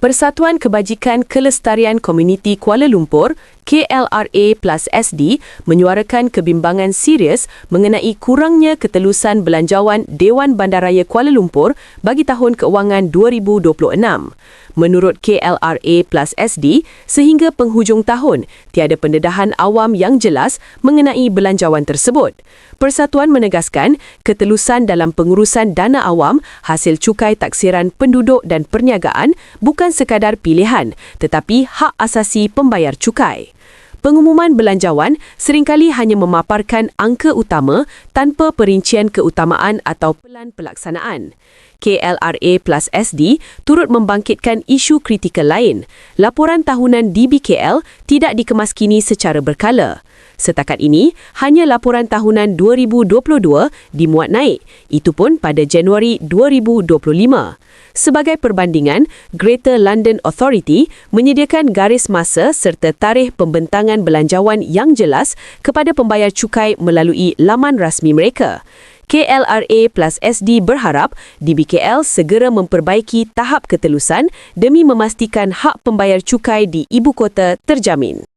Persatuan Kebajikan Kelestarian Komuniti Kuala Lumpur KLRA plus SD menyuarakan kebimbangan serius mengenai kurangnya ketelusan belanjawan Dewan Bandaraya Kuala Lumpur bagi tahun keuangan 2026. Menurut KLRA plus SD, sehingga penghujung tahun, tiada pendedahan awam yang jelas mengenai belanjawan tersebut. Persatuan menegaskan ketelusan dalam pengurusan dana awam hasil cukai taksiran penduduk dan perniagaan bukan sekadar pilihan tetapi hak asasi pembayar cukai. Pengumuman belanjawan seringkali hanya memaparkan angka utama tanpa perincian keutamaan atau pelan pelaksanaan. KLRA plus SD turut membangkitkan isu kritikal lain. Laporan tahunan DBKL tidak dikemaskini secara berkala. Setakat ini, hanya laporan tahunan 2022 dimuat naik, itu pun pada Januari 2025. Sebagai perbandingan, Greater London Authority menyediakan garis masa serta tarikh pembentangan belanjawan yang jelas kepada pembayar cukai melalui laman rasmi mereka. KLRA plus SD berharap DBKL segera memperbaiki tahap ketelusan demi memastikan hak pembayar cukai di ibu kota terjamin.